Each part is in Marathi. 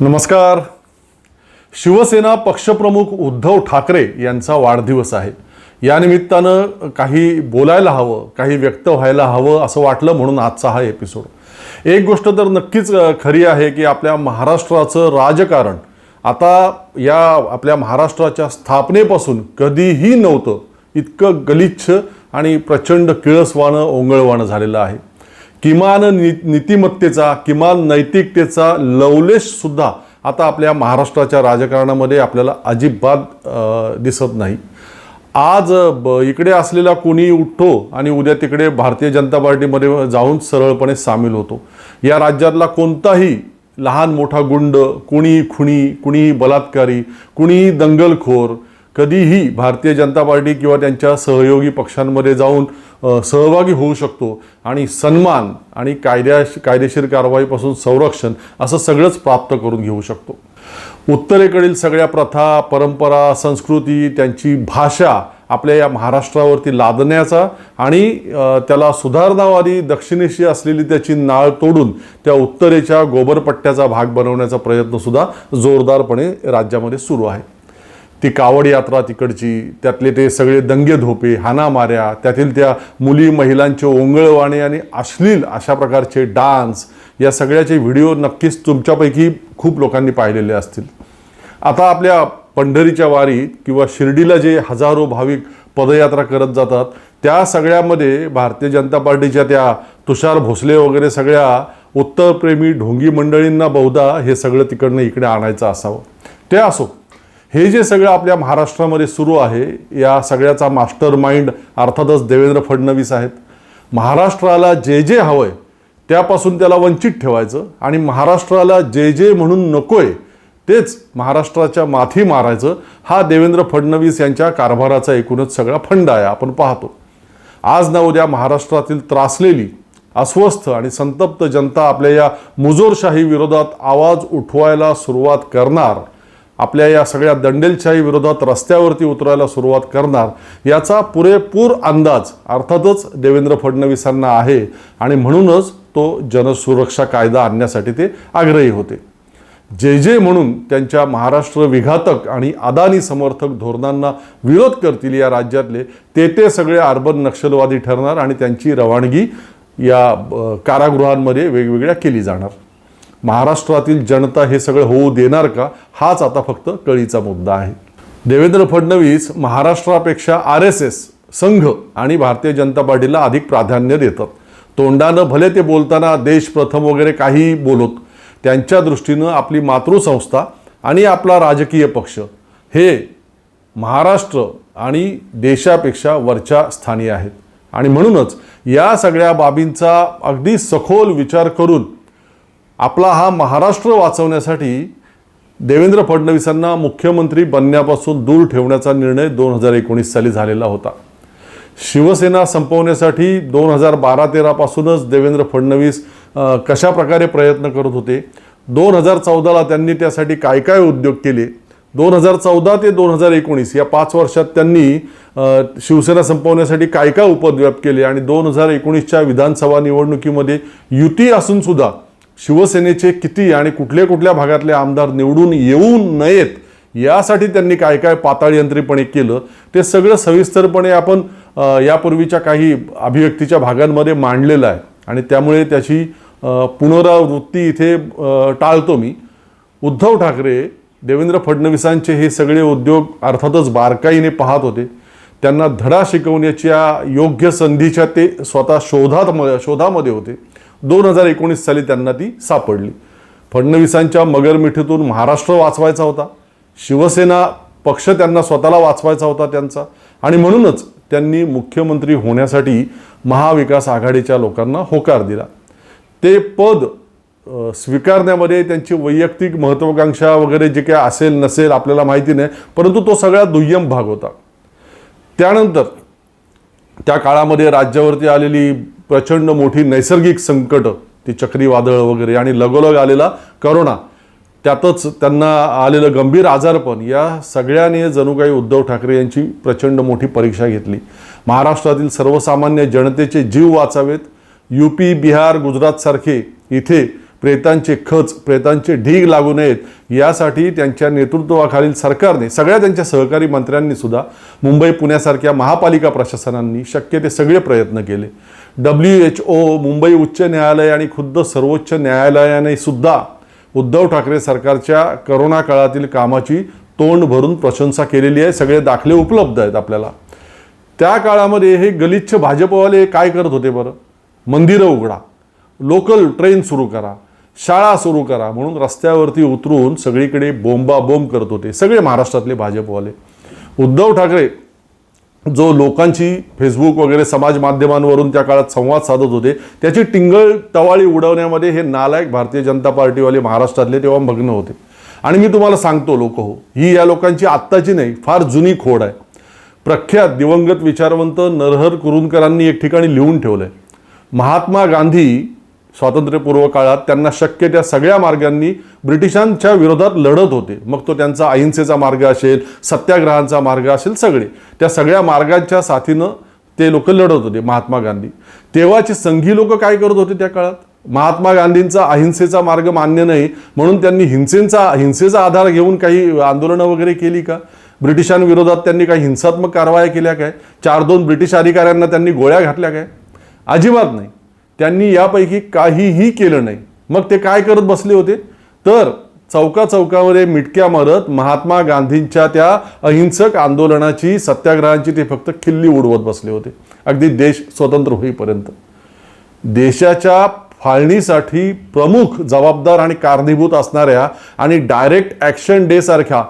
नमस्कार. शिवसेना पक्षप्रमुख उद्धव ठाकरे यांचा वाढदिवस आहे. या निमित्तानं काही बोलायला हवं काही व्यक्त व्हायला हवं असं वाटलं म्हणून आजचा हा एपिसोड एक गोष्ट तर नक्कीच खरी आहे की आपल्या महाराष्ट्राचं राजकारण आता या आपल्या महाराष्ट्राच्या स्थापनेपासून कधीही नव्हतं इतकं गलिच्छ आणि प्रचंड किळसवाणं ओंगळवाणं झालेलं आहे. किमान नि नीतिमत्तेचा किमान नैतिकतेचा लवलेशसुद्धा आता आपल्या महाराष्ट्राच्या राजकारणामध्ये आपल्याला अजिबात दिसत नाही. आज ब इकडे असलेला कोणी उठतो आणि उद्या तिकडे भारतीय जनता पार्टीमध्ये जाऊन सरळपणे सामील होतो. या राज्यातला कोणताही लहान मोठा गुंड कुणी खुणी कुणी बलात्कारी कुणी दंगलखोर कधीही भारतीय जनता पार्टी किंवा त्यांच्या सहयोगी पक्षांमध्ये जाऊन सहभागी होऊ शकतो. आणि सन्मान आणि कायद्या कायदेशीर कारवाईपासून संरक्षण असं सगळंच प्राप्त करून घेऊ शकतो. उत्तरेकडील सगळ्या प्रथा परंपरा संस्कृती त्यांची भाषा आपल्या या महाराष्ट्रावरती लादण्याचा आणि त्याला सुधारणावादी दक्षिणेशी असलेली त्याची नाळ तोडून त्या उत्तरेच्या गोबरपट्ट्याचा भाग बनवण्याचा प्रयत्नसुद्धा जोरदारपणे राज्यामध्ये सुरू आहे. ती कावड यात्रा तिकडची त्यातले ते सगळे दंगे धोपे हाणामाऱ्या त्यातील त्या मुली महिलांचे ओंगळवाणे आणि अश्लील अशा प्रकारचे डान्स या सगळ्याचे व्हिडिओ नक्कीच तुमच्यापैकी खूप लोकांनी पाहिलेले असतील. आता आपल्या पंढरीच्या वारीत किंवा शिर्डीला जे हजारो भाविक पदयात्रा करत जातात त्या सगळ्यामध्ये भारतीय जनता पार्टीच्या त्या तुषार भोसले वगैरे सगळ्या उत्तरप्रेमी ढोंगी मंडळींना बहुधा हे सगळं तिकडनं इकडे आणायचं असावं. ते असो. हे जे सगळं आपल्या महाराष्ट्रामध्ये सुरू आहे या सगळ्याचा मास्टर माइंड अर्थातच देवेंद्र फडणवीस आहेत. महाराष्ट्राला जे जे हवं आहे त्यापासून त्याला वंचित ठेवायचं आणि महाराष्ट्राला जे जे म्हणून नकोय तेच महाराष्ट्राच्या माथी मारायचं हा देवेंद्र फडणवीस यांच्या कारभाराचा एकूणच सगळा फंड आहे आपण पाहतो. आज ना उद्या महाराष्ट्रातील त्रासलेली अस्वस्थ आणि संतप्त जनता आपल्या या मुजोरशाही विरोधात आवाज उठवायला सुरुवात करणार आपल्या या सगळ्या दंडेलशाही विरोधात रस्त्यावरती उतरायला सुरुवात करणार. याचा पुरेपूर अंदाज अर्थातच देवेंद्र फडणवीसांना आहे आणि म्हणूनच तो जनसुरक्षा कायदा आणण्यासाठी ते आग्रही होते. जे जे म्हणून त्यांच्या महाराष्ट्र विघातक आणि अदानी समर्थक धोरणांना विरोध करतील या राज्यातले ते ते सगळे अर्बन नक्षलवादी ठरणार आणि त्यांची रवानगी या कारागृहांमध्ये वेगवेगळ्या केली जाणार. महाराष्ट्रातील जनता हे सगळं होऊ देणार का? हाच आता फक्त कळीचा मुद्दा आहे. देवेंद्र फडणवीस महाराष्ट्रापेक्षा आर एस एस संघ आणि भारतीय जनता पार्टीला अधिक प्राधान्य देतात. तोंडानं भले ते बोलताना देश प्रथम वगैरे काही बोलत त्यांच्या दृष्टीनं आपली मातृसंस्था आणि आपला राजकीय पक्ष हे महाराष्ट्र आणि देशापेक्षा वरच्या स्थानी आहेत. आणि म्हणूनच या सगळ्या बाबींचा अगदी सखोल विचार करून आपला हा महाराष्ट्र वाचवण्यासाठी देवेंद्र फडणवीसांना मुख्यमंत्री बनण्यापासून दूर ठेवण्याचा निर्णय दोन हजार एकोणीस साली झालेला होता. शिवसेना संपवण्यासाठी दोन हजार बारा तेरापासूनच देवेंद्र फडणवीस कशा प्रकारे प्रयत्न करत होते? दोन हजार चौदाला त्यांनी त्यासाठी काय काय उद्योग केले? दोन हजार चौदा ते दोन हजार एकोणीस या पाच वर्षात त्यांनी शिवसेना संपवण्यासाठी काय काय उपद्व्याप केले? आणि दोन हजार एकोणीसच्या विधानसभा निवडणुकीमध्ये युती असून सुद्धा शिवसेनेचे किती आणि कुठल्या कुठल्या भागातले आमदार निवडून येऊ नयेत यासाठी त्यांनी काय काय पाताळयंत्रीपणे केलं ते सगळं सविस्तरपणे आपण यापूर्वीच्या काही अभिव्यक्तीच्या भागांमध्ये मांडलेलं आहे. आणि त्यामुळे त्याची पुनरावृत्ती इथे टाळतो मी. उद्धव ठाकरे देवेंद्र फडणवीसांचे हे सगळे उद्योग अर्थातच बारकाईने पाहत होते. त्यांना धडा शिकवण्याच्या योग्य संधीच्या ते स्वतः शोधात शोधामध्ये होते. दोन हजार एकोणीस साली त्यांना ती सापडली. फडणवीसांच्या मगरमिठीतून महाराष्ट्र वाचवायचा होता. शिवसेना पक्ष त्यांना स्वतःला वाचवायचा होता त्यांचा. आणि म्हणूनच त्यांनी मुख्यमंत्री होण्यासाठी महाविकास आघाडीच्या लोकांना होकार दिला. ते पद स्वीकारण्यामध्ये त्यांची वैयक्तिक महत्त्वाकांक्षा वगैरे जे काय असेल नसेल आपल्याला माहिती नाही परंतु तो सगळा दुय्यम भाग होता. त्यानंतर त्या काळामध्ये राज्यावरती आलेली प्रचंड मोठी नैसर्गिक संकट ती चक्रीवादळ वगैरे आणि लगोलग आलेला करोना त्यातच त्यांना आलेलं गंभीर आजारपण या सगळ्याने जणू काही उद्धव ठाकरे यांची प्रचंड मोठी परीक्षा घेतली. महाराष्ट्रातील सर्वसामान्य जनतेचे जीव वाचावेत. यू पी बिहार गुजरातसारखे इथे प्रेतांचे खच प्रेतांचे ढीग लागू नयेत यासाठी त्यांच्या नेतृत्वाखालील सरकारने सगळ्या त्यांच्या सहकारी मंत्र्यांनी सुद्धा मुंबई पुण्यासारख्या महापालिका प्रशासनांनी शक्य ते सगळे प्रयत्न केले. डब्ल्यू एच ओ मुंबई उच्च न्यायालय आणि खुद्द सर्वोच्च न्यायालयाने सुद्धा उद्धव ठाकरे सरकारच्या करोना काळातील कामाची तोंड भरून प्रशंसा केलेली आहे. सगळे दाखले उपलब्ध आहेत आपल्याला. त्या काळामध्ये हे गलिच्छ भाजपवाले काय करत होते बरं? मंदिरं उघडा लोकल ट्रेन सुरू करा शाळा सुरू करा म्हणून रस्त्यावरती उतरून सगळीकडे बोंबाबोंब करत होते. सगळे महाराष्ट्रातले भाजपवाले. उद्धव ठाकरे जो लोकांची फेसबुक वगैरे समाज माध्यमांवरून त्या काळात संवाद साधत होते त्याची टिंगळ टवाळी उडवण्यामध्ये हे नालायक भारतीय जनता पार्टीवाले महाराष्ट्रातले तेव्हा मग्न होते. आणि मी तुम्हाला सांगतो लोक हो ही या लोकांची आत्ताची नाही फार जुनी खोड आहे. प्रख्यात दिवंगत विचारवंत नरहर कुरुंदकरांनी एक ठिकाणी लिहून ठेवलं आहे महात्मा गांधी स्वातंत्र्यपूर्व काळात त्यांना शक्य त्या सगळ्या मार्गांनी ब्रिटिशांच्या विरोधात लढत होते. मग तो त्यांचा अहिंसेचा मार्ग असेल सत्याग्रहांचा मार्ग असेल सगळे. त्या सगळ्या मार्गांच्या साथीनं ते लोक लढत होते महात्मा गांधी. तेव्हाचे संघी लोक काय करत होते त्या काळात? महात्मा गांधींचा अहिंसेचा मार्ग मान्य नाही म्हणून त्यांनी हिंसेचा हिंसेचा आधार घेऊन काही आंदोलनं वगैरे केली का? ब्रिटिशांविरोधात त्यांनी काही हिंसात्मक कारवाया केल्या काय? चार दोन ब्रिटिश अधिकाऱ्यांना त्यांनी गोळ्या घातल्या काय? अजिबात नाही. त्यांनी यापैकी काहीही केलं नाही. मग ते काय करत बसले होते? तर चौका चौकामध्ये मिटक्या मारत महात्मा गांधींच्या त्या अहिंसक आंदोलनाची सत्याग्रहांची ते फक्त खिल्ली उडवत बसले होते. अगदी देश स्वतंत्र होईपर्यंत. देशाच्या फाळणीसाठी प्रमुख जबाबदार आणि कारणीभूत असणाऱ्या आणि डायरेक्ट ॲक्शन डे सारख्या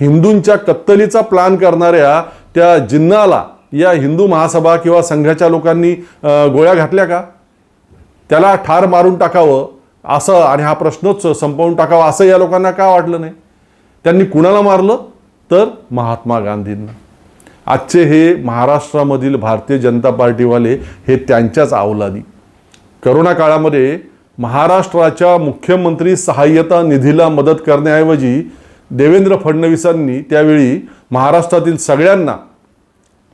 हिंदूंच्या कत्तलीचा प्लॅन करणाऱ्या त्या जिन्नाला या हिंदू महासभा किंवा संघाच्या लोकांनी गोळ्या घातल्या का? त्याला ठार मारून टाकावं असं आणि हा प्रश्नच संपवून टाकावा असं या लोकांना का वाटलं नाही? त्यांनी कुणाला मारलं? तर महात्मा गांधींना. आजचे हे महाराष्ट्रामधील भारतीय जनता पार्टीवाले हे त्यांच्याच अवलादी. करोना काळामध्ये महाराष्ट्राच्या मुख्यमंत्री सहाय्यता निधीला मदत करण्याऐवजी देवेंद्र फडणवीसांनी त्यावेळी महाराष्ट्रातील सगळ्यांना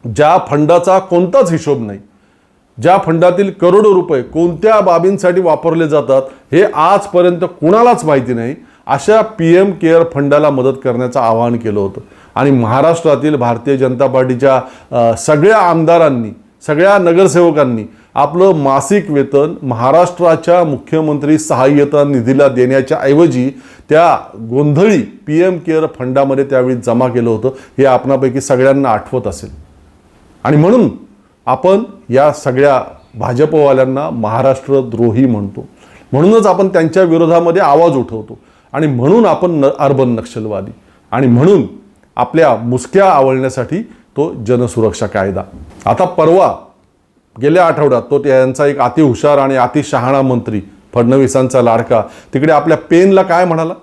ज्या फंडाचा कोणताच हिशोब नाही ज्या फंडातील करोडो रुपये कोणत्या बाबींसाठी वापरले जातात हे आजपर्यंत कुणालाच माहिती नाही अशा पी एम केअर फंडाला मदत करण्याचं आवाहन केलं होतं. आणि महाराष्ट्रातील भारतीय जनता पार्टीच्या सगळ्या आमदारांनी सगळ्या नगरसेवकांनी आपलं मासिक वेतन महाराष्ट्राच्या मुख्यमंत्री सहाय्यता निधीला देण्याच्या ऐवजी त्या गोंधळी पी एम केअर फंडामध्ये त्यावेळी जमा केलं होतं हे आपणापैकी सगळ्यांना आठवत असेल. आणि म्हणून आपण या सगळ्या भाजपवाल्यांना महाराष्ट्रद्रोही म्हणतो. म्हणूनच आपण त्यांच्या विरोधामध्ये आवाज उठवतो. आणि म्हणून आपण न अर्बन नक्षलवादी. आणि म्हणून आपल्या मुसक्या आवळण्यासाठी तो जनसुरक्षा कायदा. आता परवा गेल्या आठवड्यात तो त्यांचा एक अतिहुशार आणि अतिशहाणा मंत्री फडणवीसांचा लाडका तिकडे आपल्या पेनला काय म्हणाला?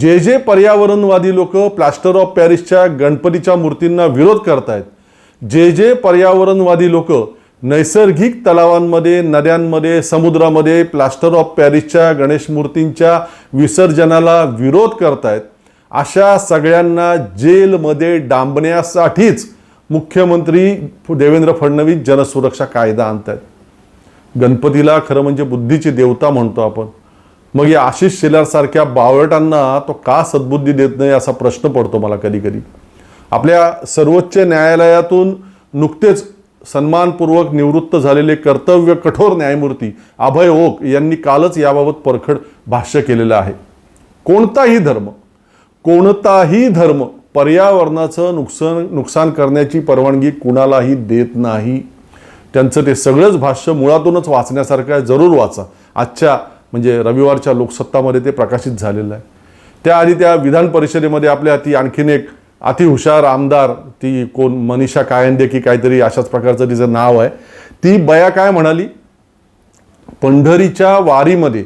जे जे पर्यावरणवादी लोक प्लास्टर ऑफ पॅरिसच्या गणपतीच्या मूर्तींना विरोध करतायत जे जे पर्यावरणवादी लोक नैसर्गिक तलावांमध्ये नद्यांमध्ये समुद्रामध्ये प्लास्टर ऑफ पॅरिसच्या गणेश मूर्तींच्या विसर्जनाला विरोध करतायत अशा सगळ्यांना जेलमध्ये डांबण्यासाठीच मुख्यमंत्री देवेंद्र फडणवीस जनसुरक्षा कायदा आणतायत. गणपतीला खरं म्हणजे बुद्धीची देवता म्हणतो आपण. मग या आशिष शेलारसारख्या बावळटांना तो का सद्बुद्धी देत नाही असा प्रश्न पडतो मला कधी कधी आपल्या सर्वोच्च न्यायालयातून नुकतेच सन्मानपूर्वक निवृत्त झालेले कर्तव्य कठोर न्यायमूर्ती अभय ओक यांनी कालच याबाबत परखड भाष्य केलेलं आहे. कोणताही धर्म कोणताही धर्म पर्यावरणाचं नुकसान नुकसान करण्याची परवानगी कुणालाही देत नाही. त्यांचं ते सगळंच भाष्य मुळातूनच वाचण्यासारखं आहे. जरूर वाचा. आजच्या म्हणजे रविवारच्या लोकसत्तामध्ये ते प्रकाशित झालेलं आहे. त्याआधी त्या विधान परिषदेमध्ये आपल्या ती आणखीन एक अतिहुशार आमदार ती कोण? मनीषा कायंदे की काहीतरी अशाच प्रकारचं तिचं नाव आहे. ती बया काय म्हणाली? पंढरीच्या वारीमध्ये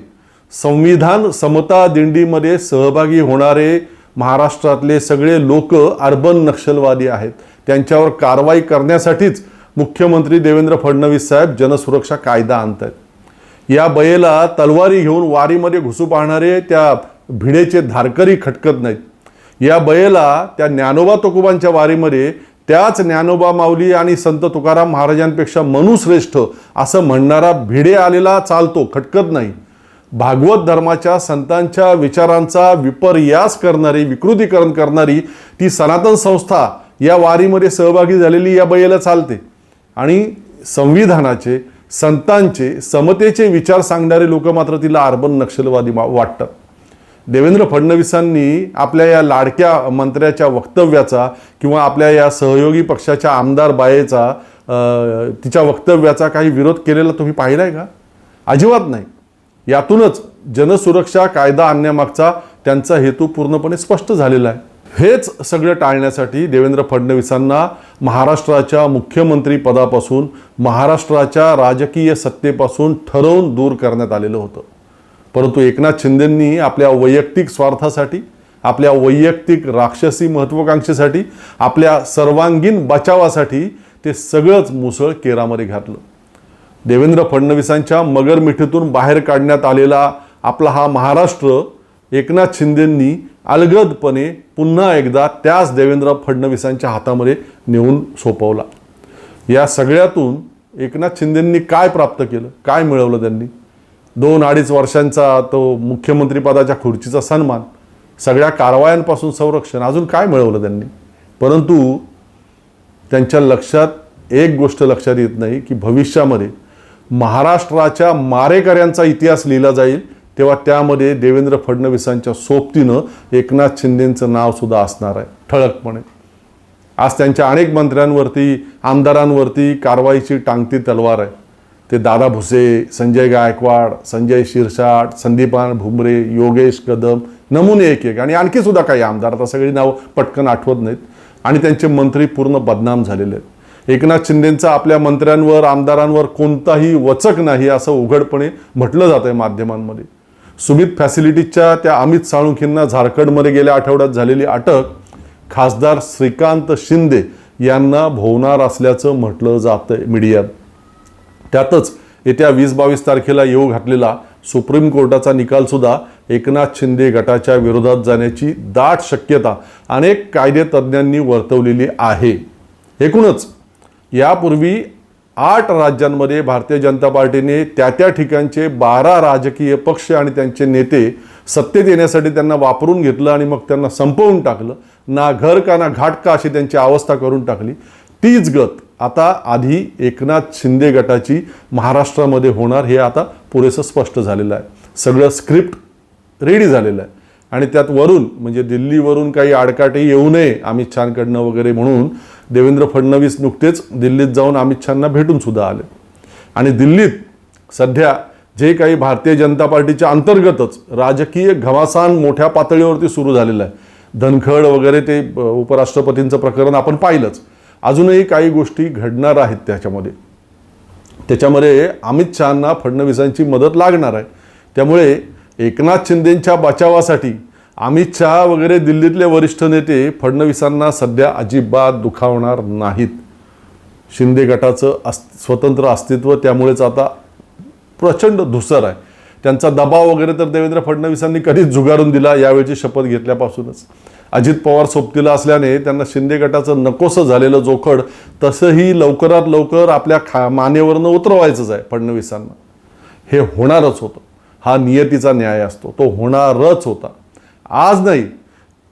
संविधान समता दिंडीमध्ये सहभागी होणारे महाराष्ट्रातले सगळे लोक अर्बन नक्षलवादी आहेत. त्यांच्यावर कारवाई करण्यासाठीच मुख्यमंत्री देवेंद्र फडणवीस साहेब जनसुरक्षा कायदा आणत आहेत या बयेला तलवारी घेऊन वारीमध्ये घुसू पाहणारे त्या भिडेचे धारकरी खटकत नाहीत. या बयेला त्या ज्ञानोबा तुकोबांच्या वारीमध्ये त्याच ज्ञानोबा माऊली आणि संत तुकाराम महाराजांपेक्षा मनुश्रेष्ठ असं म्हणणारा भिडे आलेला चालतो खटकत नाही. भागवत धर्माच्या संतांच्या विचारांचा विपर्यास करणारी विकृतीकरण करणारी ती सनातन संस्था या वारीमध्ये सहभागी झालेली या बैला चालते. आणि संविधानाचे संतांचे समतेचे विचार सांगणारे लोक मात्र तिला अर्बन नक्षलवादी मा- वाटतात. देवेंद्र फडणवीसांनी आपल्या या लाडक्या मंत्र्याच्या वक्तव्याचा किंवा आपल्या या सहयोगी पक्षाच्या आमदार बायेचा तिच्या वक्तव्याचा काही विरोध केलेला तुम्ही पाहिलाय का? अजिबात नाही. यातूनच जनसुरक्षा कायदा आणण्यामागचा त्यांचा हेतू पूर्णपणे स्पष्ट झालेला आहे. हेच सगळं टाळण्यासाठी देवेंद्र फडणवीसांना महाराष्ट्राच्या मुख्यमंत्री पदापासून महाराष्ट्राच्या राजकीय सत्तेपासून ठरवून दूर करण्यात आलेलं होतं. परंतु एकनाथ शिंदेंनी आपल्या वैयक्तिक स्वार्थासाठी आपल्या वैयक्तिक राक्षसी महत्त्वाकांक्षेसाठी आपल्या सर्वांगीण बचावासाठी ते सगळंच मुसळ केरामध्ये घातलं. देवेंद्र फडणवीसांच्या मगर मिठीतून बाहेर काढण्यात आलेला आपला हा महाराष्ट्र एकनाथ शिंदेंनी अलगदपणे पुन्हा एकदा त्याच देवेंद्र फडणवीसांच्या हातामध्ये नेऊन सोपवला. या सगळ्यातून एकनाथ शिंदेंनी काय प्राप्त केलं? काय मिळवलं त्यांनी? दोन अडीच वर्षांचा तो मुख्यमंत्रीपदाच्या खुर्चीचा सन्मान सगळ्या कारवायांपासून संरक्षण अजून काय मिळवलं त्यांनी? परंतु त्यांच्या लक्षात एक गोष्ट लक्षात येत नाही की भविष्यामध्ये महाराष्ट्राच्या मारेकऱ्यांचा इतिहास लिहिला जाईल तेव्हा त्यामध्ये देवेंद्र फडणवीसांच्या सोबतीनं एकनाथ शिंदेंचं नावसुद्धा असणार आहे ठळकपणे. आज त्यांच्या अनेक मंत्र्यांवरती आमदारांवरती कारवाईची टांगती तलवार आहे. ते दादा भुसे संजय गायकवाड संजय शिरसाट संदीपान भुमरे योगेश कदम नमुने एक एक आणि आणखी सुद्धा काही आमदार. आता सगळी नावं पटकन आठवत नाहीत. आणि त्यांचे मंत्री पूर्ण बदनाम झालेले आहेत. एकनाथ शिंदेंचा आपल्या मंत्र्यांवर आमदारांवर कोणताही वचक नाही असं उघडपणे म्हटलं जात आहे माध्यमांमध्ये. सुमित फॅसिलिटीजच्या त्या अमित साळुंखेंना झारखंडमध्ये गेल्या आठवड्यात झालेली अटक खासदार श्रीकांत शिंदे यांना भोवणार असल्याचं म्हटलं जातं मीडियात. त्यातच येत्या वीस बावीस तारखेला येऊ घातलेला सुप्रीम कोर्टाचा निकालसुद्धा एकनाथ शिंदे गटाच्या विरोधात जाण्याची दाट शक्यता अनेक कायदेतज्ञांनी वर्तवलेली आहे. एकूणच यापूर्वी आठ राज्यांमध्ये भारतीय जनता पार्टीने त्या त्या ठिकाणचे बारा राजकीय पक्ष आणि त्यांचे नेते सत्तेत येण्यासाठी त्यांना वापरून घेतलं आणि मग त्यांना संपवून टाकलं. ना घर का ना घाट का अशी त्यांची अवस्था करून टाकली. तीच गत आता आधी एकनाथ शिंदे गटाची महाराष्ट्रामध्ये होणार हे आता पुरेसं स्पष्ट झालेलं आहे. सगळं स्क्रिप्ट रेडी झालेलं आहे. आणि त्यात वरून म्हणजे दिल्लीवरून काही आडकाठी येऊ नये अमित शहाकडनं वगैरे म्हणून देवेंद्र फडणवीस नुकतेच दिल्लीत जाऊन अमित शहाना भेटून सुद्धा आले. आणि दिल्लीत सध्या जे काही भारतीय जनता पार्टीच्या अंतर्गतच राजकीय घमासान मोठ्या पातळीवरती सुरू झालेलं आहे. धनखड वगैरे ते उपराष्ट्रपतींचं प्रकरण आपण पाहिलंच. अजूनही काही गोष्टी घडणार आहेत त्याच्यामध्ये. त्याच्यामध्ये अमित शहांना फडणवीसांची मदत लागणार आहे. त्यामुळे एकनाथ शिंदेंच्या बचावासाठी अमित शहा वगैरे दिल्लीतले वरिष्ठ नेते फडणवीसांना सध्या अजिबात दुखावणार नाहीत. शिंदे गटाचं अस् स्वतंत्र अस्तित्व त्यामुळेच आता प्रचंड धुसर आहे. त्यांचा दबाव वगैरे तर देवेंद्र फडणवीसांनी कधीच झुगारून दिला यावेळची शपथ घेतल्यापासूनच. अजित पवार सोबतीला असल्याने त्यांना शिंदे गटाचं नकोसं झालेलं जोखड तसंही लवकरात लवकर आपल्या खा मानेवरनं उतरवायचंच आहे फडणवीसांना. हे होणारच होतं. हा नियतीचा न्याय असतो. तो होणारच होता. आज नाही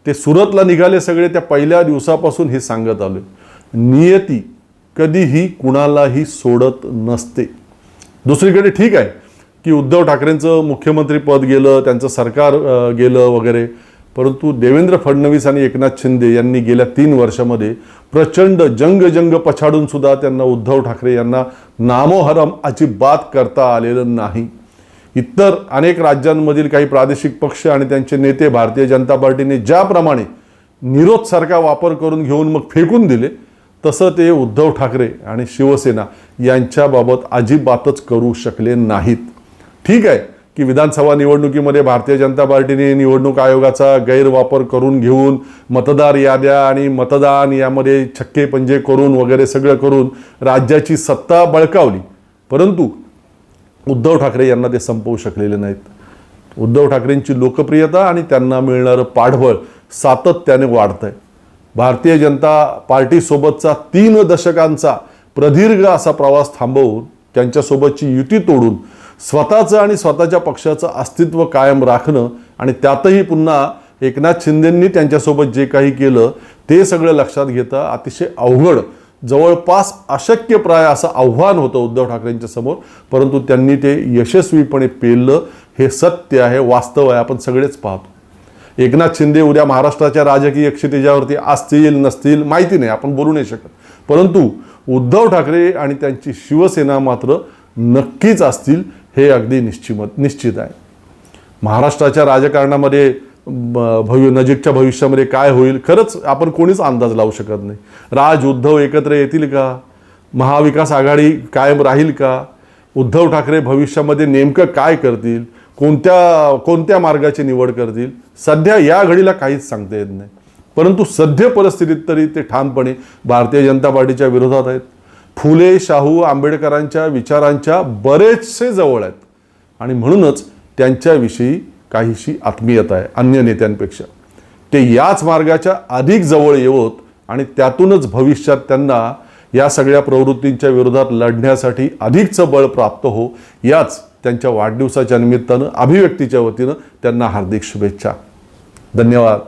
ते सुरतला निघाले सगळे त्या पहिल्या दिवसापासून हे सांगत आले नियती कधीही कुणालाही सोडत नसते. दुसरीकडे ठीक आहे की उद्धव ठाकरेंचं मुख्यमंत्रीपद गेलं त्यांचं सरकार गेलं वगैरे. परंतु देवेंद्र फडणवीस आणि एकनाथ शिंदे यांनी गेल्या तीन वर्षामध्ये प्रचंड जंगजंग पछाडूनसुद्धा पछाडून सुद्धा त्यांना उद्धव ठाकरे यांना नामोहरम अजिबात करता आलेलं नाही. इतर अनेक राज्यांमधील काही प्रादेशिक पक्ष आणि त्यांचे नेते भारतीय जनता पार्टीने ज्याप्रमाणे निरोधसारखा वापर करून घेऊन मग फेकून दिले तसं ते उद्धव ठाकरे आणि शिवसेना यांच्याबाबत अजिबातच करू शकले नाहीत. ठीक आहे. की विधानसभा निवडणुकीमध्ये भारतीय जनता पार्टीने निवडणूक आयोगाचा गैरवापर करून घेऊन मतदार याद्या आणि मतदान यामध्ये छक्के पंजे करून वगैरे सगळं करून राज्याची सत्ता बळकावली. परंतु उद्धव ठाकरे यांना ते संपवू शकलेले नाहीत. उद्धव ठाकरेंची लोकप्रियता आणि त्यांना मिळणारं पाठबळ सातत्याने वाढत आहे भारतीय जनता पार्टीसोबतचा तीन दशकांचा प्रदीर्घ असा प्रवास थांबवून त्यांच्यासोबतची युती तोडून स्वतःचं आणि स्वतःच्या पक्षाचं अस्तित्व कायम राखणं आणि त्यातही पुन्हा एकनाथ शिंदेंनी त्यांच्यासोबत जे काही केलं ते सगळं लक्षात घेता अतिशय अवघड जवळपास अशक्यप्राय असं आव्हान होतं उद्धव ठाकरेंच्या समोर. परंतु त्यांनी ते यशस्वीपणे पेललं हे सत्य आहे वास्तव आहे आपण सगळेच पाहतो. एकनाथ शिंदे उद्या महाराष्ट्राच्या राजकीय क्षितिजावरती असतील नसतील माहिती नाही आपण बोलू नाही शकत. परंतु उद्धव ठाकरे आणि त्यांची शिवसेना मात्र नक्कीच असतील हे अगदी निश्चिमत निश्चित आहे. महाराष्ट्राच्या राजकारणामध्ये भव्य भवि नजीकच्या भविष्यामध्ये काय होईल खरंच आपण कोणीच अंदाज लावू शकत नाही. राज उद्धव एकत्र येतील का? महाविकास आघाडी कायम राहील का? उद्धव ठाकरे भविष्यामध्ये नेमकं काय करतील? कोणत्या कोणत्या मार्गाची निवड करतील? सध्या या घडीला काहीच सांगता येत नाही. परंतु सध्या परिस्थितीत तरी ते ठामपणे भारतीय जनता पार्टीच्या विरोधात आहेत. फुले शाहू आंबेडकरांच्या विचारांच्या बरेचसे जवळ आहेत. आणि म्हणूनच त्यांच्याविषयी काहीशी आत्मीयता आहे अन्य नेत्यांपेक्षा. ते याच मार्गाच्या अधिक जवळ येवोत आणि त्यातूनच भविष्यात त्यांना या सगळ्या प्रवृत्तींच्या विरोधात लढण्यासाठी अधिकचं बळ प्राप्त हो याच त्यांच्या वाढदिवसाच्या निमित्तानं अभिव्यक्तीच्या वतीनं त्यांना हार्दिक शुभेच्छा. धन्यवाद.